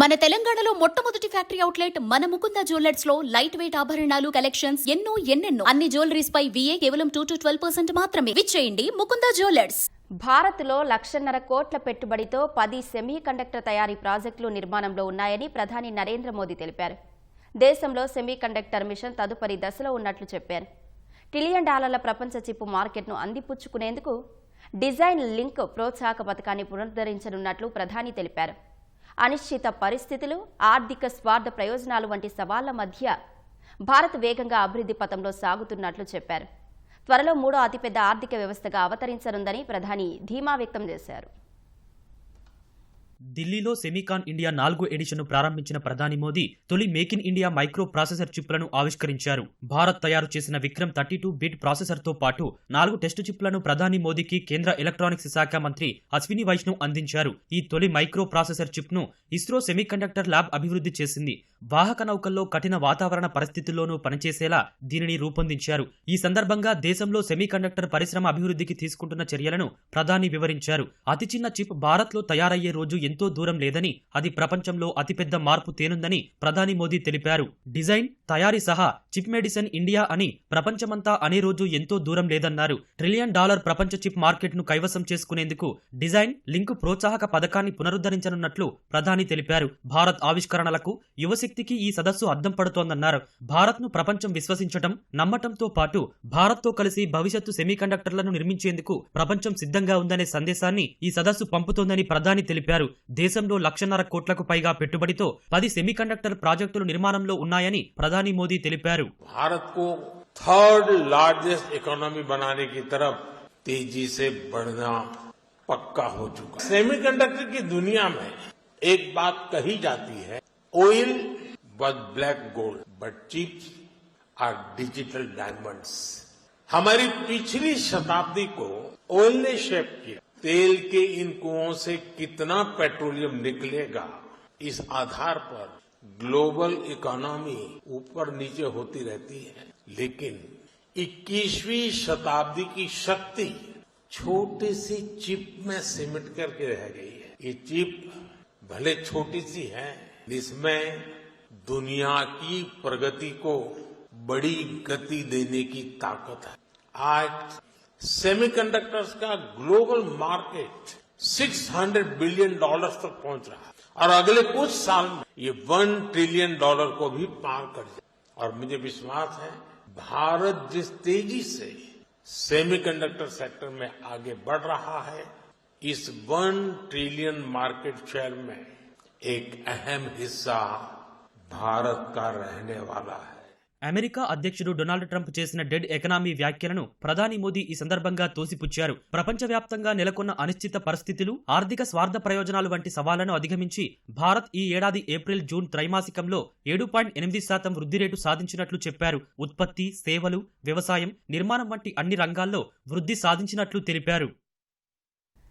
మన తెలంగాణలో మొట్టమొదటి ఫ్యాక్టరీ అవుట్లెట్ మన ముకుంద జ్యువెలర్స్లో లైట్ వెయిట్ ఆభరణాలు కలెక్షన్స్ ఎన్నో ఎన్నెన్నో. అన్ని జ్యువెలరీస్ పై విఏ కేవలం టూ టు ట్వెల్వ్ పర్సెంట్ మాత్రమే. విచ్చేయండి ముకుంద జ్యువెలర్స్. భారత్లో లక్షన్నర కోట్ల పెట్టుబడితో పది సెమీ కండక్టర్ తయారీ ప్రాజెక్టులు నిర్మాణంలో ఉన్నాయని ప్రధాని నరేంద్ర మోదీ తెలిపారు. దేశంలో సెమీ కండక్టర్ మిషన్ తదుపరి దశలో ఉన్నట్లు చెప్పారు. ట్రిలియన్ డాలర్ల ప్రపంచ చిప్ మార్కెట్ను అందిపుచ్చుకునేందుకు డిజైన్ లింక్ ప్రోత్సాహక పథకాన్ని పునరుద్ధరించనున్నట్లు ప్రధాని తెలిపారు. అనిశ్చిత పరిస్థితులు ఆర్థిక స్వార్థ ప్రయోజనాలు వంటి సవాళ్ళ మధ్య భారత్ వేగంగా అభివృద్ధి పథంలో సాగుతున్నట్లు చెప్పారు. త్వరలో మూడో అతిపెద్ద ఆర్థిక వ్యవస్థగా అవతరించనుందని ప్రధాని ధీమా వ్యక్తం చేశారు. ఢిల్లీలో సెమీకాన్ ఇండియా నాలుగో ఎడిషన్ను ప్రారంభించిన ప్రధాని మోదీ తొలి make in India micro processor చిప్లను ఆవిష్కరించారు. భారత్ తయారు చేసిన విక్రమ్ థర్టీ టూ బిట్ ప్రాసెసర్తో పాటు నాలుగు టెస్టు చిప్లను ప్రధాని మోదీకి కేంద్ర ఎలక్ట్రానిక్స్ శాఖ మంత్రి అశ్విని వైష్ణవ్ అందించారు. ఈ తొలి మైక్రో ప్రాసెసర్ చిప్ను ఇస్రో సెమీకండక్టర్ ల్యాబ్ అభివృద్ధి చేసింది. వాహక నౌకల్లో కఠిన వాతావరణ పరిస్థితుల్లోనూ పనిచేసేలా దీనిని రూపొందించారు. ఈ సందర్భంగా దేశంలో సెమీకండక్టర్ పరిశ్రమ అభివృద్ధికి తీసుకుంటున్న చర్యలను ప్రధాని వివరించారు. అతి చిన్న చిప్ భారత్లో తయారయ్యే రోజు ఎంతో దూరం లేదని అది ప్రపంచంలో అతిపెద్ద మార్పు తేనుందని ప్రధాని మోదీ తెలిపారు. డిజైన్ తయారీ సహా చిప్ మెడిసిన్ ఇండియా అని ప్రపంచమంతా అనే రోజు ఎంతో దూరం లేదన్నారు. ట్రిలియన్ డాలర్ ప్రపంచ చిప్ మార్కెట్ను కైవసం చేసుకునేందుకు డిజైన్ లింక్ ప్రోత్సాహక పథకాన్ని పునరుద్ధరించనున్నట్లు ప్రధాని తెలిపారు. భారత్ ఆవిష్కరణలకు యువశక్తికి ఈ సదస్సు అద్దం పడుతోందన్నారు భారత్ను ప్రపంచం విశ్వసించటం నమ్మటంతో పాటు భారత్తో కలిసి భవిష్యత్తు సెమీకండక్టర్లను నిర్మించేందుకు ప్రపంచం సిద్ధంగా ఉందనే సందేశాన్ని ఈ సదస్సు పంపుతోందని ప్రధాని తెలిపారు దేశంలో లక్షన్నర కోట్లకు పైగా పెట్టుబడితో పది సెమీకండక్టర్ ప్రాజెక్టులు నిర్మాణంలో ఉన్నాయని ప్రధాని మోదీ తెలిపారు भारत को थर्ड लार्जेस्ट इकोनॉमी बनाने की तरफ तेजी से बढ़ना पक्का हो चुका सेमीकंडक्टर की दुनिया में एक बात कही जाती है oil was black gold but chips are digital diamonds हमारी पिछली शताब्दी को ऑयल ने शेप किया। तेल के इन कुओं से कितना पेट्रोलियम निकलेगा, इस आधार पर ग्लोबल इकोनॉमी ऊपर नीचे होती रहती है। लेकिन 21वीं शताब्दी की शक्ति छोटी सी चिप में सिमट करके रह गई है। ये चिप भले छोटी सी है इसमें दुनिया की प्रगति को बड़ी गति देने की ताकत है। आज सेमीकंडक्टर्स का ग्लोबल मार्केट 600 बिलियन डॉलर्स तक पहुँच रहा है। और अगले कुछ साल में ये वन ट्रिलियन डॉलर को भी पार कर जाए। और मुझे विश्वास है, भारत जिस तेज़ी से सेमीकंडक्टर सेक्टर में आगे बढ़ रहा है, इस वन ट्रिलियन मार्केट शेयर में एक अहम हिस्सा भारत का रहने वाला है అమెరికా అధ్యక్షుడు డొనాల్డ్ ట్రంప్ చేసిన డెడ్ ఎకనామీ వ్యాఖ్యలను ప్రధాని మోదీ ఈ సందర్భంగా తోసిపుచ్చారు ప్రపంచవ్యాప్తంగా నెలకొన్న అనిశ్చిత పరిస్థితులు ఆర్థిక స్వార్థ ప్రయోజనాలు వంటి సవాళ్లను అధిగమించి భారత్ ఈ ఏడాది ఏప్రిల్ జూన్ త్రైమాసికంలో ఏడు పాయింట్ ఎనిమిది శాతం వృద్ధి రేటు సాధించినట్లు చెప్పారు ఉత్పత్తి సేవలు వ్యవసాయం నిర్మాణం వంటి అన్ని రంగాల్లో వృద్ధి సాధించినట్లు తెలిపారు